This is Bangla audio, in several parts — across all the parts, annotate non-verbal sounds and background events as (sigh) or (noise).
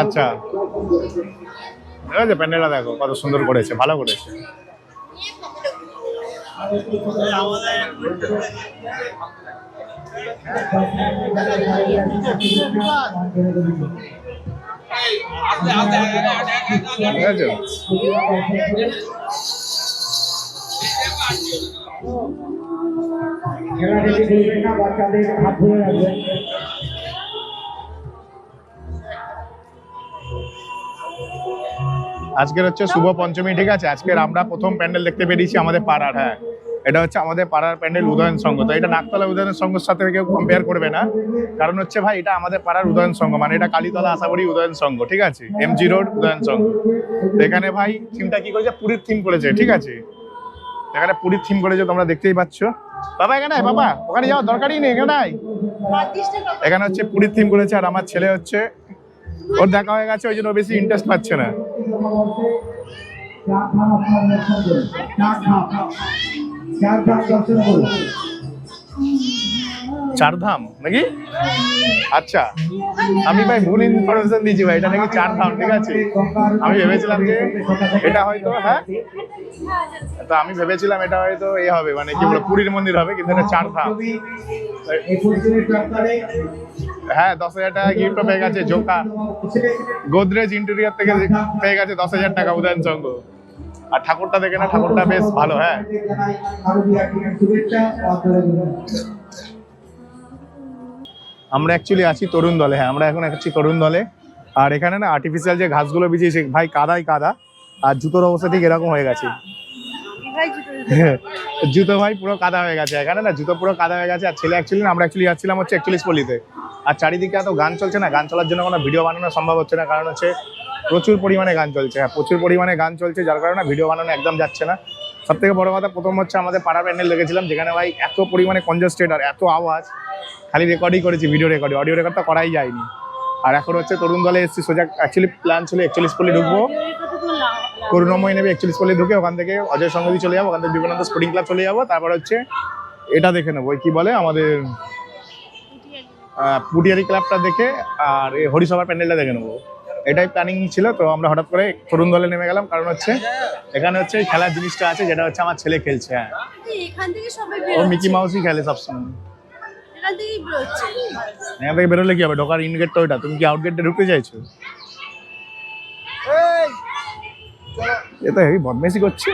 আচ্ছা। ঠিক আছে প্যান্ডেলটা দেখো কত সুন্দর করেছে ভালো করেছে। বাচ্চাদের হাত ধরে রাখবেন আজকের হচ্ছে শুভ পঞ্চমী, ঠিক আছে? আজকের আমরা প্রথম প্যান্ডেল দেখতে বেরিয়েছি আমাদের পাড়ার হ্যাঁ। এটা হচ্ছে আমাদের পাড়ার প্যান্ডেল উদয়ন সংঘ। তো এটা নাকতলা উদয়ন সংঘের সাথে কেউ কম্পেয়ার করবে না। কারণ হচ্ছে ভাই, এটা আমাদের পাড়ার উদয়ন সংঘ মানে এটা কালীতলা আশাবাড়ি উদয়ন সংঘ, ঠিক আছে? MG road Udayan Sangha. এখানে ভাই থিমটা কি করেছে? পুরীর থিম করেছে, ঠিক আছে? এখানে পুরীর থিম করেছে, তোমরা দেখতেই পাচ্ছ। বাবা, এখানে বাবা, ওখানে যাওয়ার দরকারই নেই, এখানে এখানে হচ্ছে পুরীর থিম করেছে, আর আমার ছেলে হচ্ছে, ওর দেখা হয়ে গেছে, ওই জন্য বেশি ইন্টারেস্ট পাচ্ছে না। চার ধাম আপনার দর্শন করুন চার ধাম চার ধাম দর্শন করুন চার ধাম নাকি? আচ্ছা আমি ভাই ভুল ইনফরমেশন দিয়েছি ভাই, এটা নাকি চার ধাম ঠিক আছে? আমি ভেবেছিলাম যে এটা হয়তো হ্যাঁ? তো আমি ভেবেছিলাম এটা হয়তো এ হবে মানে কি বলে, পুরীর মন্দির হবে, কিন্তু এটা চার ধাম একুশ দিনের প্রাক্কালে হ্যাঁ দশ হাজার টাকা গিফট পেয়ে গেছে, জোকা। গোদরেজ ইন্টেরিয়ার থেকে পেয়ে গেছে দশ হাজার টাকা উদয়ন সংঘ আর ঠাকুরটা দেখে না, ঠাকুরটা বেশ ভালো হ্যাঁ? আমরা অ্যাকচুয়ালি আছি তরুণ দলে হ্যাঁ আমরা এখন আছি তরুণ দলে। আর এখানে না আর্টিফিশিয়াল যে ঘাসগুলো বিছিয়েছে ভাই কাদাই কাদা, আর জুতোর অবস্থা ঠিক এরকম হয়ে গেছে। (laughs) জুতো ভাই পুরো কাদা হয়ে গেছে, এখানে না জুতো পুরো কাদা হয়ে গেছে, আর ছেলে অ্যাকচুয়ালি আমরা অ্যাকচুয়ালি যাচ্ছিলাম হচ্ছে একচল্লিশ পল্লিতে। আর চারিদিকে এত গান চলছে না, গান চলার জন্য কোনো ভিডিও বানানো সম্ভব হচ্ছে না, কারণ হচ্ছে প্রচুর পরিমাণে গান চলছে হ্যাঁ প্রচুর পরিমাণে গান চলছে, যার কারণে ভিডিও বানানো একদম যাচ্ছে না। সব থেকে বড় কথা প্রথম হচ্ছে আমাদের পাড়া প্যান্ডেল দেখেছিলাম, যেখানে ভাই এত পরিমাণে কনজাস্টেড আর এত আওয়াজ। খালি রেকর্ডই করেছি ভিডিও রেকর্ডিং অডিও রেকর্ড তো করাই যায়নি। আর এখন হচ্ছে তরুণ দলে এসেছি, সোজা অ্যাকচুয়ালি প্ল্যান ছিল একচল্লিশ পল্লি ঢুকবো। করুণাময় নেবে একচল্লিশ পল্লি ঢুকে ওখান থেকে অজয় সঙ্গতি চলে যাব, ওখান থেকে বিবেকানন্দ স্পোর্টিং ক্লাব চলে যাব, তারপর হচ্ছে এটা দেখে নেব কি বলে আমাদের পুটিয়ারি ক্লাবটা দেখে আর হরিসভার প্যান্ডেলটা দেখে নেব। এটাই প্ল্যানিং ছিল তো আমরা হঠাৎ করে তরুণ দলে নেমে গেলাম। কারণ হচ্ছে এখানে হচ্ছে খেলার জিনিসটা আছে যেটা হচ্ছে আমার ছেলে খেলছে হ্যাঁ। এখান থেকে সবাই ও মিকি মাউসই খেলে সবসময়। এখান থেকে বেরোলে কি হবে? ঢোকার ইনগেট তো ওইটা তুমি কি আউটগেটে ঢুকতে চাইছো? এ তো হেভি বদমেসি করছে।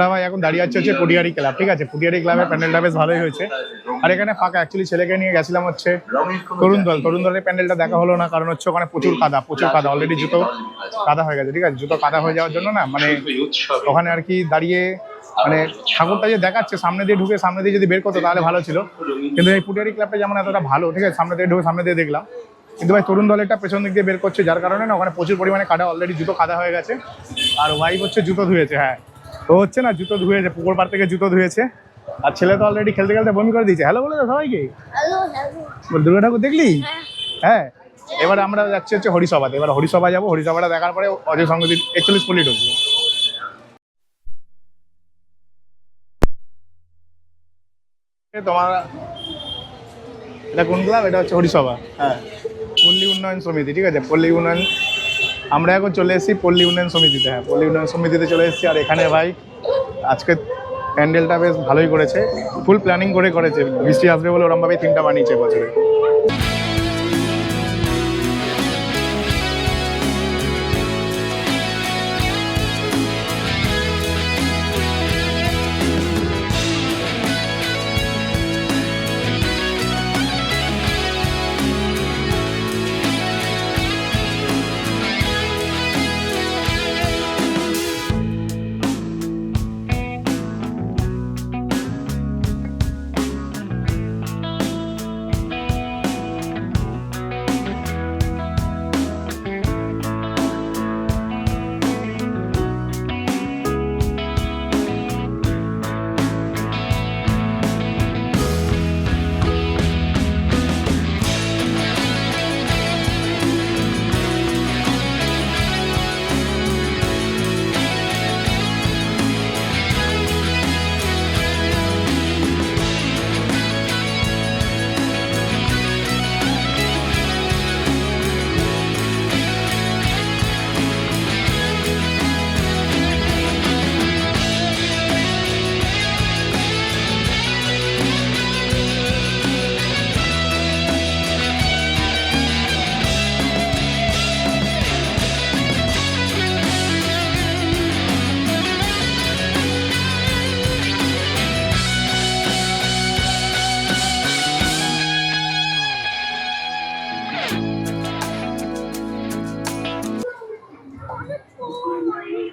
আমরা ভাই এখন দাঁড়িয়ে আছি হচ্ছে পুটিয়ারি ক্লাব, ঠিক আছে? পুটিয়ারি ক্লাবের প্যান্ডেলটা বেশ ভালোই হয়েছে। আর এখানে ফাঁকা অ্যাকচুয়ালি ছেলেকে নিয়ে গেছিলাম হচ্ছে তরুণ দল তরুণ দলের প্যান্ডেলটা দেখা হলো না, কারণ হচ্ছে ওখানে প্রচুর কাদা প্রচুর কাদা অলরেডি জুতো কাদা হয়ে গেছে, ঠিক আছে? জুতো কাদা হয়ে যাওয়ার জন্য না মানে ওখানে আর কি দাঁড়িয়ে মানে ঠাকুরটা যে দেখাচ্ছে, সামনে দিয়ে ঢুকে, সামনে দিয়ে যদি বের করতো তাহলে ভালো ছিল। কিন্তু এই পুটিয়ারি ক্লাবটা যেমন এতটা ভালো, ঠিক আছে? সামনে দিয়ে ঢুকে, সামনে দিয়ে দেখলাম। কিন্তু ভাই তরুণ দলেরটা পেছন দিক দিয়ে বের করছে, যার কারণে না ওখানে প্রচুর পরিমাণে কাদা অলরেডি জুতো কাদা হয়ে গেছে। আর ওয়াইফ হচ্ছে জুতো ধুয়েছে হ্যাঁ। তো হচ্ছে না জুতো ধুয়েছে পুকুর পাড় থেকে জুতো ধুয়েছে। আর ছেলে তো অলরেডি খেলতে খেলতে বমি করে দিয়েছে। হ্যালো বলে দাও সবাইকে। হ্যালো হ্যালো দুর্গা ঠাকুর দেখলি? হ্যাঁ। এবার আমরা যাচ্ছি হচ্ছে হরিসভাতে। এবার হরিসভা যাব। হরিসভাটা দেখার পরে অজয় সংগতি একচল্লিশ পল্লি ঢুকবো তোমার এটা কোন ক্লাব? এটা হচ্ছে হরিসভা। হ্যাঁ। পল্লী উন্নয়ন সমিতি ঠিক আছে? পল্লী উন্নয়ন আমরা এখন চলে এসেছি পল্লী উন্নয়ন সমিতিতে হ্যাঁ পল্লী উন্নয়ন সমিতিতে চলে এসেছি। আর এখানে ভাই, আজকে প্যান্ডেলটা বেশ ভালোই করেছে ফুল প্ল্যানিং করে করেছে, বৃষ্টি আসবে বলে ওরমভাবেই থিমটা বানিয়েছে বছরে।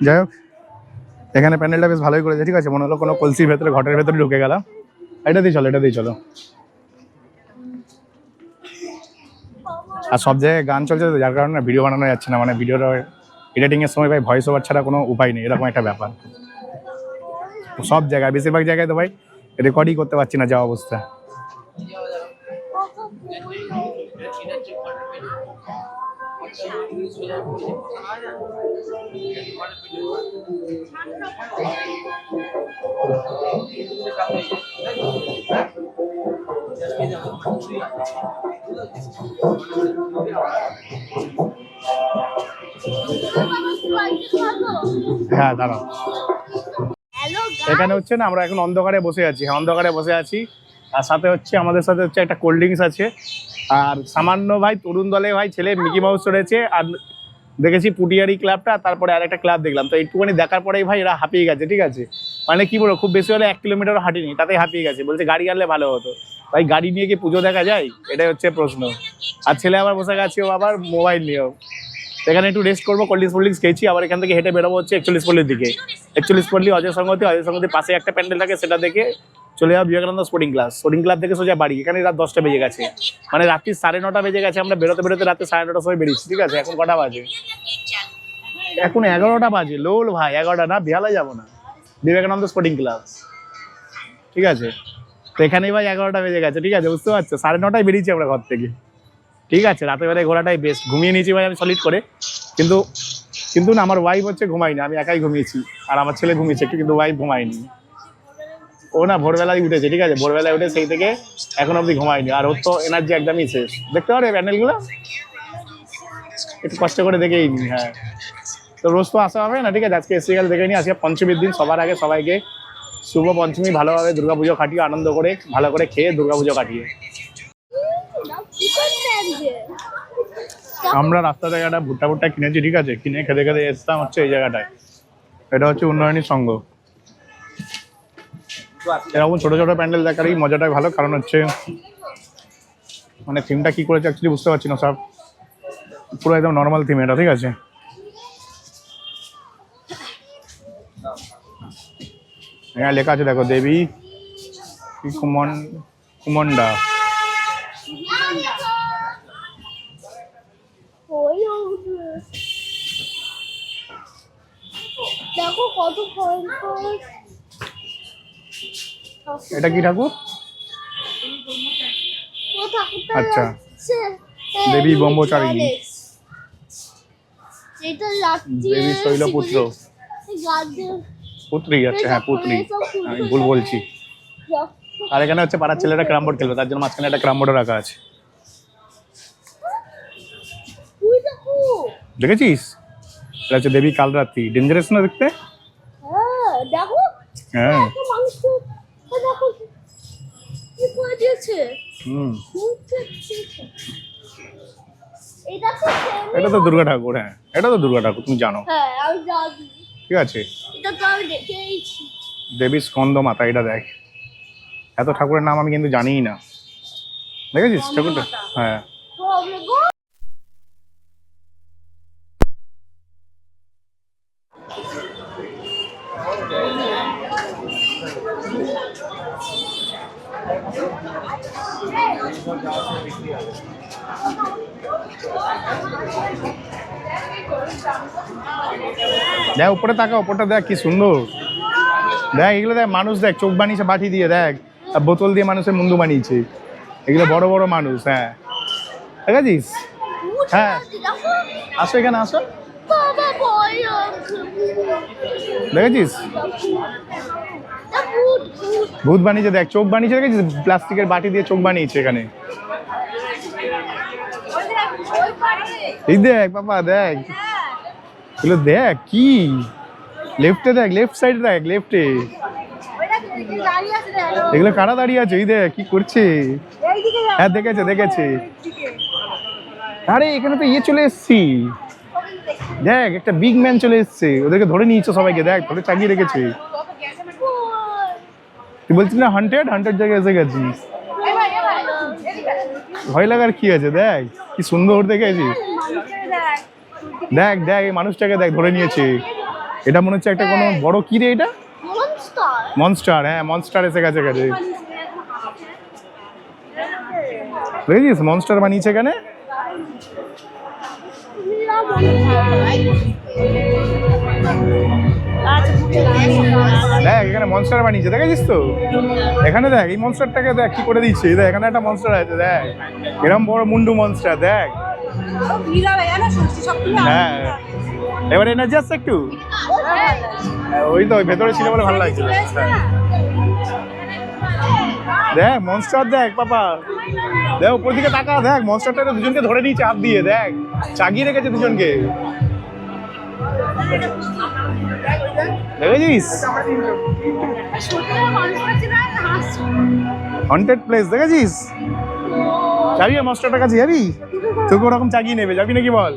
যাই হোক, এখানে প্যান্ডেলটা বেশ ভালোই করেছে, ঠিক আছে? মনে হলো কোনো কলসির ভেতরে, ঘটের ভেতরে ঢুকে গেলাম। এটা দিয়ে চলো, এটা দিয়ে চলো। আর সব জায়গায় গান চলছে তো, যার কারণে ভিডিও বানানো যাচ্ছে না মানে ভিডিওটা এডিটিং এর সময় ভাই ভয়েস ওভার ছাড়া কোনো উপায় নেই, এরকম একটা ব্যাপার। সব জায়গায়, বেশিরভাগ জায়গায় তো ভাই রেকর্ডই করতে পারছি না, যা অবস্থা। হ্যাঁ দাঁড়াও। এখানে হচ্ছে না আমরা এখন অন্ধকারে বসে আছি। হ্যাঁ অন্ধকারে বসে আছি। আর সাথে হচ্ছে আমাদের সাথে হচ্ছে একটা কোল্ড ড্রিঙ্কস আছে। আর সামান্য ভাই তরুণ দলে ভাই ছেলে মিকি মাউস চড়েছে, আর দেখেছি পুটিয়ারি ক্লাবটা, তারপরে আর একটা ক্লাব দেখলাম। তো একটুখানি দেখার পরেই ভাই এরা হাঁপিয়ে গেছে, ঠিক আছে? মানে কি বলব, খুব বেশি হলে এক কিলোমিটারও হাঁটিনি, তাতেই হাঁপিয়ে গেছে। বলছে গাড়ি আনলে ভালো হতো। ভাই গাড়ি নিয়ে কি পুজো দেখা যায়? এটাই হচ্ছে প্রশ্ন। আর ছেলে আবার বসে গেছে, ও আবার মোবাইল নিয়েও। এখানে একটু রেস্ট করব কোল্ড ফোল্ড খেয়েছি, আবার এখান থেকে হেঁটে বেরোবো হচ্ছে একচল্লিশ পল্লির দিকে। একচল্লিশ পল্লী, অজয় সংগতি অজয় সংগতির পাশে একটা প্যান্ডেল থাকে, সেটা দেখে চলে যাব Vivekananda sporting class sporting club থেকে সোজা বাড়ি, এখানে রাত দশটা বেজে গেছে। মানে রাত্রি সাড়ে নটা বেজে গেছে, আমরা বেরোতে বেরোতে রাত্রি সাড়ে নটার সময় বেরিয়েছি, ঠিক আছে? এখন কটা বাজে? এখন এগারোটা বাজে, লোল ভাই, এগারোটা না বিহালে যাব না। বিবেকানন্দ স্পোর্টিং ক্লাব ঠিক আছে? তো এখানেই ভাই এগারোটা বেজে গেছে, ঠিক আছে? বুঝতে পারছ? সাড়ে নটায় বেরিয়েছি আমরা ঘর থেকে। ঠিক আছে, রাতের বেলায় ঘোরাটাই বেস্ট ঘুমিয়ে নিয়েছি ভাই আমি সলিড করে। কিন্তু কিন্তু না, আমার ওয়াইফ হচ্ছে ঘুমাইনি আমি একাই ঘুমিয়েছি। আর আমার ছেলে ঘুমিয়েছে, একটু কিন্তু ওয়াইফ ঘুমায়নি। ও না, ভোরবেলায় উঠেছে, ঠিক আছে, ভোরবেলায় উঠে সেই থেকে এখন অবধি ঘুমায়নি। আর ওর তো এনার্জি একদমই শেষ। দেখতে পারে প্যান্ডেলগুলো? একটু কষ্ট করে দেখেই নি হ্যাঁ। তো রোজ তো আসা হবে না, ঠিক আছে, আজকে এসে গেলে দেখে নি আজকে পঞ্চমীর দিন, সবার আগে সবাইকে শুভ পঞ্চমী, ভালোভাবে দুর্গাপুজো কাটিয়ে, আনন্দ করে, ভালো করে খেয়ে দুর্গাপুজো কাটিয়ে কি করছেন যে আমরা রাস্তা থেকে একটা ভুট্টা ভুট্টা কিনেছি, ঠিক আছে? কিনে খেতে খেতে এসতাম হচ্ছে এই জায়গাটায়। এটা হচ্ছে উন্নয়নী সংঘ। এরকম ছোট ছোট প্যান্ডেল দেখারই মজাটাই ভালো, কারণ হচ্ছে মানে থিমটা কি করেছে অ্যাকচুয়ালি বুঝতে পারছি না সব পুরো একদম নর্মাল থিম এটা, ঠিক আছে? এখানে লেখা আছে, দেখো, দেবী কুমন কুমন্ডা ওই উঠবে। দেখো কত ভয়ঙ্কর এটা কি ঠাকুর? আচ্ছা। দেবী ব্রহ্মচারিণী। দেবী শৈলপুত্র। পুত্রী আচ্ছা হ্যাঁ পুত্রী। আমি ভুল বলছি। আর এখানে হচ্ছে পাড়ার ছেলেরা ক্রাম বোর্ড খেলবে তার জন্য মাঝখানে একটা ক্রাম বোর্ডও রাখা আছে। দেখেছিস? এটা হচ্ছে দেবী কালরাত্রি। ডেঞ্জারাস না দেখতে হ্যাঁ দেখো হ্যাঁ এত মাংস ও দেখো কি করে দিয়েছে হুম মুখে এটা তো এটা তো দুর্গা ঠাকুর হ্যাঁ। এটা তো দুর্গা ঠাকুর তুমি জানো। হ্যাঁ ঠিক আছে। দেবী স্কন্দ মাতা এটা দেখ। এত ঠাকুরের নাম আমি কিন্তু জানিই না। দেখেছিস ঠাকুরটা? হ্যাঁ। দেখ উপরে তাকা উপরটা দেখ কি সুন্দর। দেখ এগুলো দেখ মানুষ দেখ চোখ বানিয়েছে বাটি দিয়ে দেখ। আর বোতল দিয়ে মানুষের মুন্ডু বানিয়েছে। এগুলো বড় বড় মানুষ হ্যাঁ। দেখেছিস হ্যাঁ। আসো এখানে আসো। দেখেছিস ভূত বানিয়েছে দেখ চোখ বানিয়েছে দেখেছিস প্লাস্টিকের বাটি দিয়ে চোখ বানিয়েছে এখানে। এই দেখ বাবা দেখ। এগুলো দেখ, কি? লেফটে দেখ লেফট সাইডে দেখ লেফটে এগুলো কারা দাঁড়িয়ে আছে? এই দেখ, কি করছে? হ্যাঁ দেখেছে দেখেছে। আরে, এখানে তো ইয়ে চলে এসছি। দেখ, একটা বিগ ম্যান চলে এসছে। ওদেরকে ধরে নিয়েছে সবাইকে, দেখ, ধরে চাগিয়ে রেখেছে। তুই বলছিস না হান্টেড হান্টেড জায়গায় এসে গেছিস ভয় লাগার কি আছে? দেখ, কি সুন্দর দেখেছিস দেখ দেখ এই মানুষটাকে দেখ ধরে নিয়েছে। এটা মনে হচ্ছে একটা কোনো বড় কি রে এটা? মনস্টার হ্যাঁ মনস্টার এসে গেছে গেছে দেখেছিস? মনস্টার বানিয়েছে এখানে? দেখ এখানে মনস্টার বানিয়েছে দেখেছিস তো? এখানে দেখ এই মনস্টারটাকে দেখ কি করে দিচ্ছে? দেখ এখানে একটা মনস্টার আছে দেখ। এরকম বড় মুন্ডু মনস্টার দেখ। হ্যাঁ। এবার এনার্জি আসছে একটু? হ্যাঁ, ওই তো ভেতরে ছিল বলে ভালো লাগছিল। দেখ মনস্টার দেখ পাপা। দেখ উপর দিকে তাকা দেখ মনস্টারটা দুজনকে ধরে নিয়েছে হাত দিয়ে দেখ। চাগিয়ে রেখেছে দুজনকে। দেখেছিস? হন্টেড প্লেস দেখেছিস? যাবি মনস্টারটার কাছে যাবি তোকে ওরকম চাগিয়ে নেবে যাবি নাকি বল?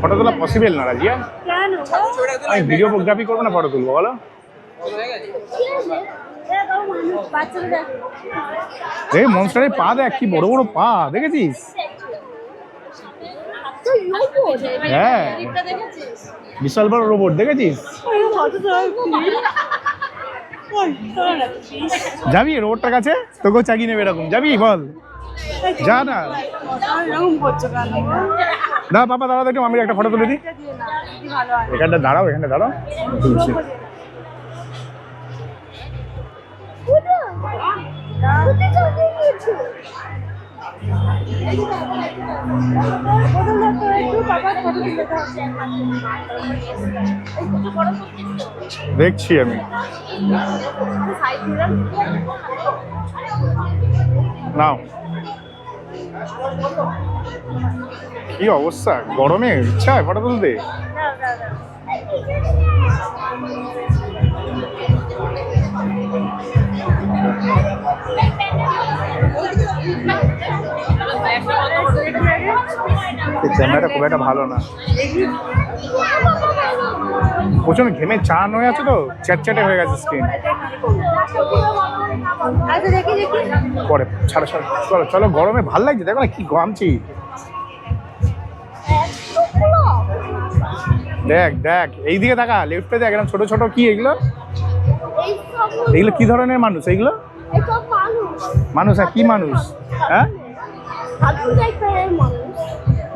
ফটো তোলা পসিবল না রাজিয়া? আমি ভিডিওগ্রাফি করব না ফটো তুলবো বলো। এই মনস্টারের পা দেখ কি বড় বড় পা দেখেছিস? হ্যাঁ। বিশাল বড় রোবট দেখেছিস? যাবি রোবটটার কাছে? তোকেও চাগিয়ে নেবে এরকম। যাবি বল। যা না। না বাবা দাঁড়াও দেখো আমি একটা ফটো তুলে দিই। এখানটা দাঁড়াও এখানটা দাঁড়াও। তুলছি। দেখছি আমি। নাও। কি অবস্থা? গরমে ইচ্ছা ফটো তুলতে? ক্যামেরাটা খুব একটা ভালো না। প্রচণ্ড ঘেমে চান হয়ে আছে তো? চ্যাটচ্যাটে হয়ে গেছে স্ক্রিন। আচ্ছা পরে ছাড়ো ছাড়ো চলো চলো গরমে ভালো লাগছে দেখো না কি ঘামছি। দেখ দেখ এই দিকে দেখা লেফটে দেখ এরকম ছোট ছোট কি এগুলো? এগুলো কি ধরনের মানুষ এগুলো এসব মানুষ। হ্যাঁ কি মানুষ? হ্যাঁ?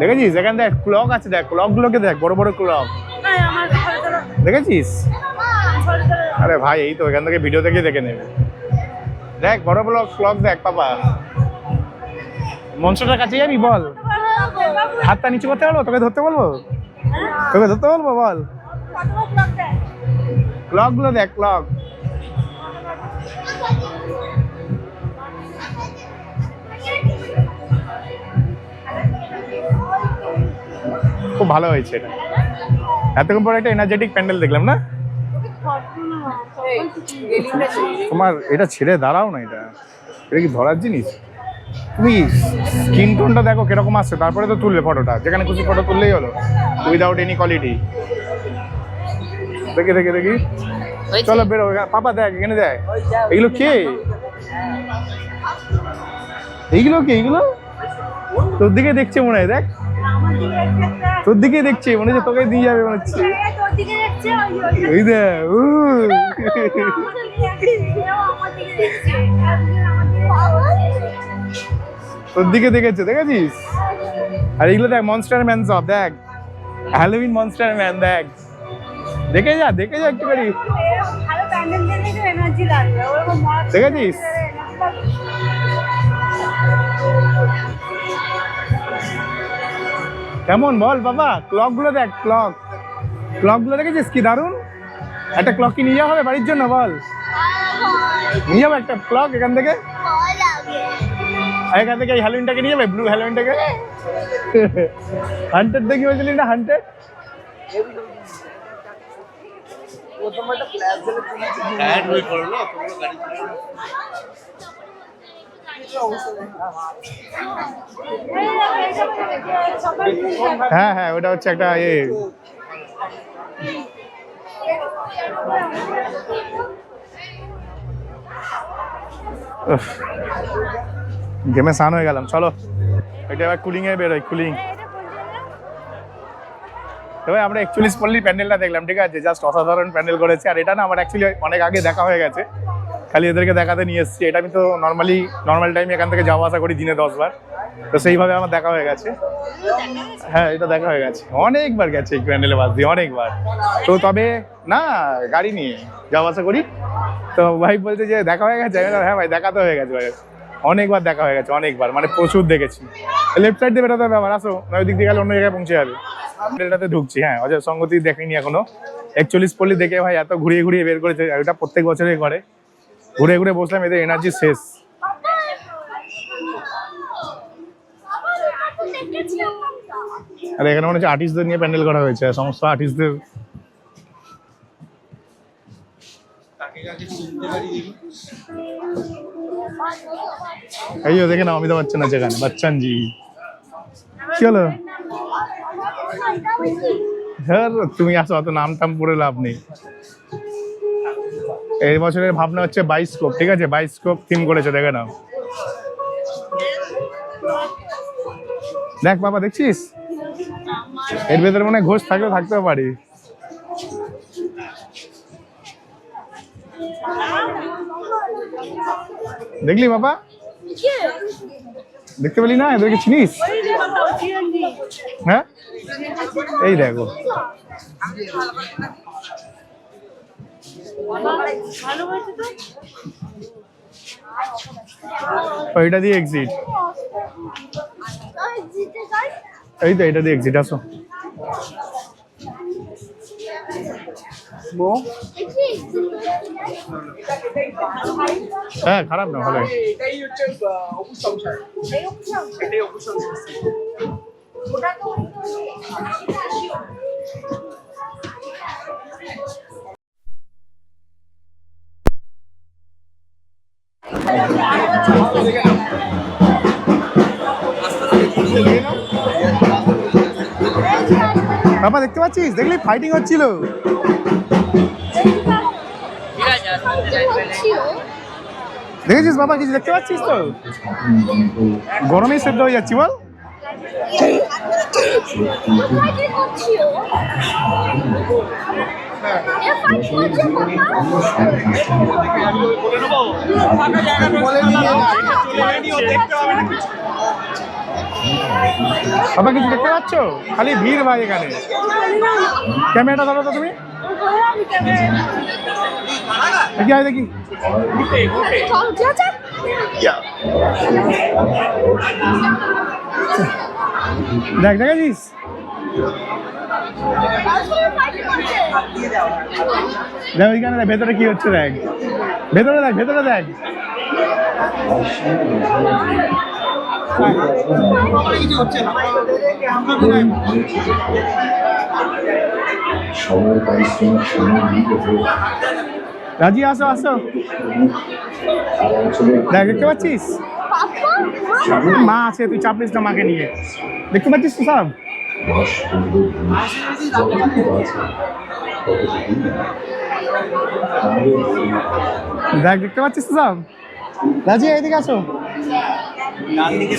দেখেছিস? এখানে দেখ ক্লক আছে দেখ ক্লকগুলোকে দেখ বড় বড় ক্লক দেখেছিস? আরে ভাই এই তো এখান থেকে ভিডিও থেকে দেখে নেবে। দেখ বড় বড় ক্লক দেখ পাপা। মঞ্চটার কাছে যাবি বল। হাতটা নিচু করতে বলব? তোকে ধরতে বলব? তোকে ধরতে বলব বল। ক্লকগুলো দেখ ক্লক খুব ভালো হয়েছে এটা। এতক্ষণ পরে একটা এনার্জেটিক প্যান্ডেল দেখলাম না? তোমার এটা ছেড়ে দাঁড়াও না এটা। এটা কি ধরার জিনিস? তুমি স্কিন টোনটা দেখো কীরকম আসছে তারপরে তো তুলবে ফটোটা যেখানে খুশি ফটো তুললেই হলো উইদাউট এনি কোয়ালিটি দেখি দেখি দেখি। চলো বেরো পাপা দেখ এখানে দেখ। এগুলো কে? এইগুলো কে এইগুলো? তোর দিকে দেখছে মনে হয় দেখ। তোর দিকে দেখছে, মনে হচ্ছে তোকে দিয়ে যাবে মনে হচ্ছে। ওই উ। তোর দিকে দেখেছে, দেখেছিস? আর এগুলো দেখ মনস্টার ম্যান সব, দেখ। হ্যালোউইন মনস্টার ম্যান দেখ। দেখে যা দেখে যা একটু একটুখানি। দেখেছিস? কেমন বল বাবা? ক্লকগুলো দেখ ক্লক ক্লকগুলো দেখেছিস কি দারুণ একটা ক্লক কি নিয়ে যাওয়া হবে বাড়ির জন্য বল? নিয়ে যাব একটা ক্লক এখান থেকে। এখান থেকে এই হ্যালোইনটাকে নিয়ে যাবে ব্লু হ্যালোইনটাকে। হান্টেড দেখি বলছিলি না হান্টেড হ্যাঁ হ্যাঁ হ্যাঁ ওটা হচ্ছে একটা এ গেমে স্নান হয়ে গেলাম, চলো। এটা এবার কুলিং এ বেরোয় কুলিং তবে আমরা একচল্লিশ পল্লী প্যান্ডেলটা দেখলাম, ঠিক আছে? জাস্ট অসাধারণ প্যান্ডেল করেছে, আর এটা না আমার অ্যাকচুয়ালি অনেক আগে দেখা হয়ে গেছে। খালি এদেরকে দেখাতে নিয়ে এসেছি। এটা আমি তো নর্মালি নর্মাল টাইমে এখান থেকে যাওয়া আসা করি দিনে দশবার। তো সেইভাবে আমার দেখা হয়ে গেছে। হ্যাঁ এটা দেখা হয়ে গেছে। অনেকবার গেছে এই প্যান্ডেলে বাস দিয়ে, অনেকবার। তো তবে, না, গাড়ি নিয়ে যাওয়া আসা করি। তো ভাই বলছে যে, দেখা হয়ে গেছে? হ্যাঁ ভাই, দেখা তো হয়ে গেছে ভাই। অনেকবার দেখা হয়ে গেছে, অনেকবার। মানে প্রচুর দেখেছি। লেফট সাইড দিয়ে বেরোতে হবে আবার, আসো। ওই দিক দিয়ে গেলে অন্য জায়গায় পৌঁছে যাবে। এটাতে ঢুকছি হ্যাঁ অজয় সঙ্গতি দেখিনি এখনও। একচল্লিশ পল্লি দেখে ভাই এত ঘুরিয়ে ঘুরিয়ে বের করেছে, ওটা প্রত্যেক বছরই করে। ঘুরে ঘুরে বসলাম, এদের এনার্জি শেষ। আর, এখানে মনে হচ্ছে আর্টিস্টদের নিয়ে প্যান্ডেল করা হয়েছে সমস্ত আর্টিস্টদের এই দেখে না অমিতাভ বচ্চন আছে এখানে বচ্চন জি কি হলো? হ্যাঁ তুমি আসো, অত নাম টাম পড়ে লাভ নেই। এই বছরের ভাবনা হচ্ছে বাইস্কোপ, ঠিক আছে? বাইস্কোপ থিম করেছে, দেখে নাও। দেখ বাবা, দেখছিস? এর ভেতরে মনে ঘোষ থাকলেও থাকতেও পারি। দেখলি বাবা? দেখতে পেলি না? এদেরকে চিনিস? হ্যাঁ? এই দেখো। ওইটা দিয়ে এক্সিট এই তো, এটা দিয়ে এক্সিট আসো। হ্যাঁ খারাপ না, ভালো। এটাই হচ্ছে বাবা, দেখতে পাচ্ছিস? দেখলি ফাইটিং হচ্ছিল। দেখেছিস বাবা, কিছু দেখতে পাচ্ছিস তো? গরমেই সেদ্ধ হয়ে যাচ্ছি, বল। বাবা, কিছু দেখতে পাচ্ছ? খালি ভিড় ভাই এখানে। ক্যামেরাটা ধরো তো তুমি। দেখি, আয় দেখি। দেখ দেখেছিস দেখ ওইখানে দেখ ভেতরে কি হচ্ছে দেখ। ভেতরে দেখ ভেতরে দেখ। রাজি আসো আসো দেখ দেখতে পাচ্ছিস? মা আছে তুই চাপ নিস না মাকে নিয়ে। দেখতে পাচ্ছিস তো সব? দেখ দেখতে পাচ্ছিস তো সব? রাজি এদিকে আসো।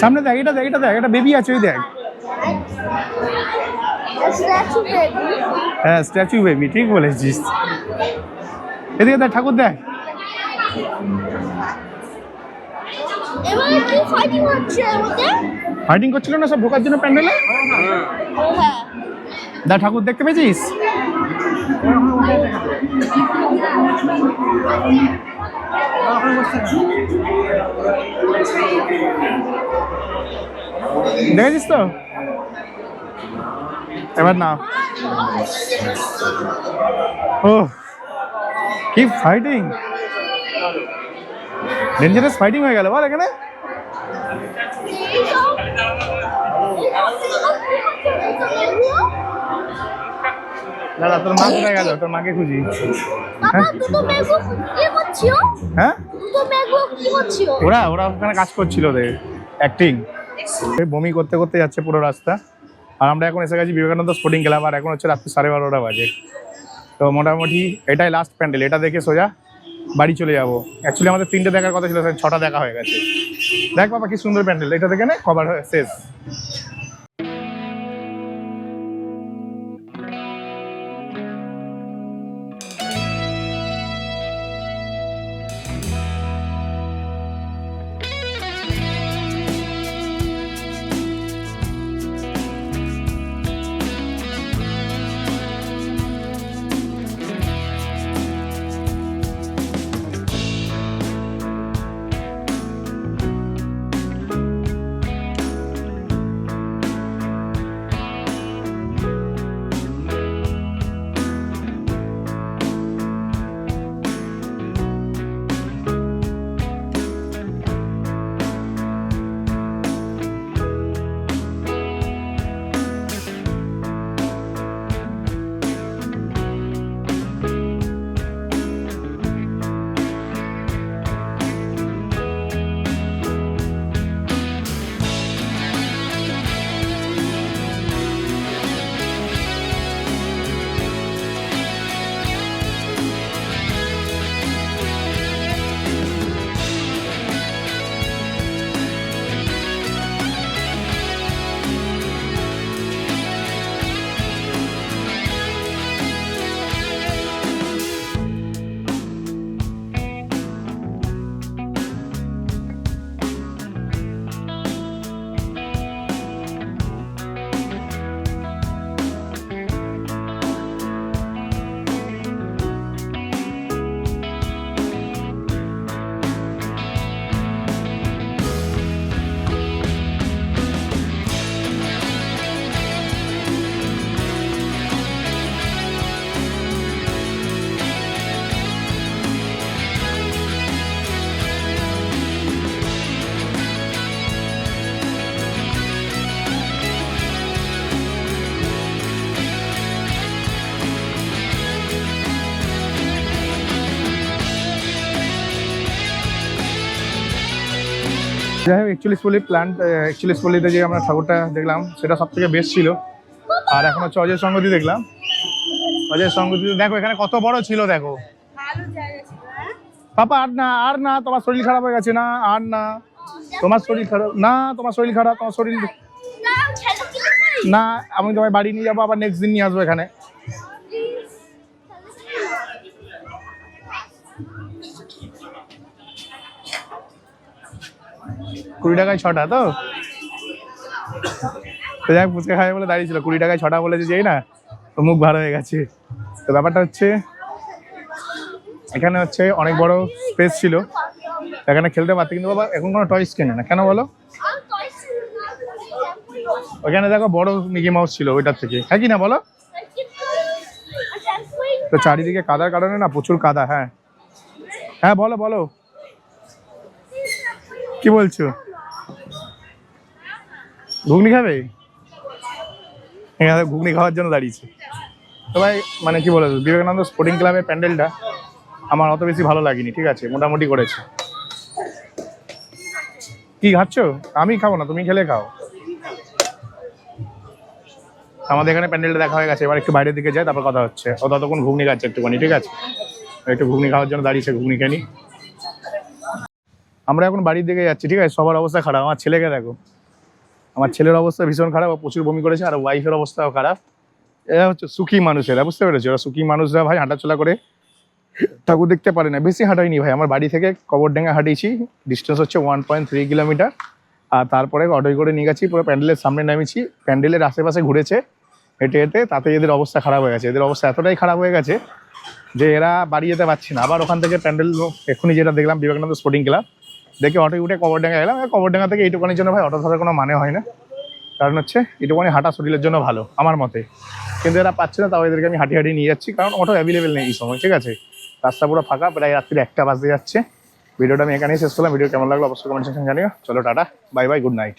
সামনে দেখ এটা দেখ এটা দেখ একটা বেবি আছে ওই দেখ। স্ট্যাচু বেবি হ্যাঁ স্ট্যাচু বেবি ঠিক বলেছিস। এদিকে দেখ ঠাকুর দেখ। এবারে কি ফাইটিং হচ্ছে এর মধ্যে ফাইটিং করছিল না সব ঢোকার জন্য প্যান্ডেলে? ও হ্যাঁ। দেখ ঠাকুর দেখতে পেয়েছিস? দেখেছিস তো? এবার না ও কি ফাইটিং ডেঞ্জারাস ফাইটিং হয়ে গেল বল এখানে। দাদা তোর মা কোথায় গেল তোর মাকে খুঁজি। হ্যাঁ? করছিও ওরা ওরা ওখানে কাজ করছিল ওদের অ্যাক্টিং বমি করতে করতে যাচ্ছে পুরো রাস্তা। আর আমরা এখন এসে গেছি বিবেকানন্দ স্পোর্টিং ক্লাব আর এখন হচ্ছে রাত্রি সাড়ে বারোটা বাজে। তো মোটামুটি এটাই লাস্ট প্যান্ডেল এটা দেখে সোজা। বাড়ি চলে যাব। অ্যাকচুয়ালি আমাদের তিনটে দেখার কথা ছিল, ছটা দেখা হয়ে গেছে। দেখ বাবা কি সুন্দর প্যান্ডেল, এটা দেখে না কভার শেষ। যাই হোক একচল্লিশ পল্লী প্ল্যান্ট একচল্লিশ পল্লীতে যে আমরা ঠাকুরটা দেখলাম, সেটা সব থেকে বেস্ট ছিল। আর এখন হচ্ছে অজয় সঙ্গতি দেখলাম। অজয় সঙ্গতি, দেখো, এখানে কত বড় ছিল, দেখো। পাপা, আর না আর না, তোমার শরীর খারাপ হয়ে গেছে না, আর না। তোমার শরীর খারাপ, না, তোমার শরীর খারাপ, তোমার শরীর না, আমি তোমায় বাড়ি নিয়ে যাব, আবার নেক্সট দিন নিয়ে আসব এখানে। কুড়ি টাকায় ছটা তো? যাই হোক, ফুচকা খাবে বলে দাঁড়িয়েছিল কুড়ি টাকায় ছটা বলেছে যেই না তো মুখ ভালো হয়ে গেছে। তো ব্যাপারটা হচ্ছে এখানে হচ্ছে অনেক বড় স্পেস ছিল। এখানে খেলতে পারতে কিন্তু বাবা এখন কোনো টয়স কেনে না। কেন বলো? ওখানে দেখো বড় মিকি মাউস ছিল ওইটার থেকে। হ্যাঁ কি না বলো? তো চারিদিকে কাদার কারণে না প্রচুর কাদা হ্যাঁ। হ্যাঁ বলো বলো। কি বলছো? ঘুগনি খাবে? এখানে ঘুগনি খাওয়ার জন্য দাঁড়িয়েছে। তো ভাই মানে কি বলে বিবেকানন্দ স্পোর্টিং ক্লাবের প্যান্ডেলটা আমার অত বেশি ভালো লাগেনি, ঠিক আছে, মোটামুটি করেছে। কি খাচ্ছ? আমি খাব না, তুমি খেলে খাও। আমাদের এখানে প্যান্ডেলটা দেখা হয়ে গেছে, এবার একটু বাইরের দিকে যাই, তারপর কথা হচ্ছে। ও ততক্ষণ ঘুগনি খাচ্ছে একটুখানি, ঠিক আছে? একটু ঘুগনি খাওয়ার জন্য দাঁড়িয়েছে, ঘুগনি খেয়ে আমরা এখন বাড়ির দিকে যাচ্ছি, ঠিক আছে? সবার অবস্থা খারাপ, আমার ছেলেকে দেখো। আমার ছেলের অবস্থা ভীষণ খারাপ প্রচুর বমি করেছে, আর ওয়াইফের অবস্থাও খারাপ। এরা হচ্ছে সুখী মানুষেরা, বুঝতে পেরেছ? ওরা সুখী মানুষরা ভাই, হাঁটাচলা করে। ঠাকুর দেখতে পারে না, বেশি হাঁটাইনি ভাই। আমার বাড়ি থেকে কবরডাঙ্গা হাঁটিয়েছি ডিস্টেন্স হচ্ছে ওয়ান পয়েন্ট থ্রি কিলোমিটার আর তারপরে অটোয় করে নিয়ে গেছি, পুরো প্যান্ডেলের সামনে নামিয়েছি। প্যান্ডেলের আশেপাশে ঘুরেছে, হেঁটে হেঁটে, তাতে এদের অবস্থা খারাপ হয়ে গেছে। এদের অবস্থা এতটাই খারাপ হয়ে গেছে যে এরা বাড়ি যেতে পারছে না। আবার ওখান থেকে প্যান্ডেল এক্ষুনি যেটা দেখলাম, বিবেকানন্দ স্পোর্টিং ক্লাব দেখে অটো উঠে কবরডাঙ্গা এলাম। কবরডাঙ্গা থেকে এইটুকানির জন্য ভাই অটো ধরার কোনো মানে হয় না। কারণ হচ্ছে এটুকানি হাঁটা শরীরের জন্য ভালো, আমার মতে। কিন্তু এরা পাচ্ছে না, তাও এদেরকে আমি হাঁটি হাঁটি নিয়ে যাচ্ছি। কারণ অটো অ্যাভেলেবেল নেই এই সময়, ঠিক আছে? রাস্তা পুরো ফাঁকা, প্রায় রাত্রি একটা বাজতে যাচ্ছে। ভিডিওটা আমি এখানেই শেষ করলাম। ভিডিও কেমন লাগল অবশ্যই কমেন্ট সেকশন জানিও। চলো, tata. Bye bye good night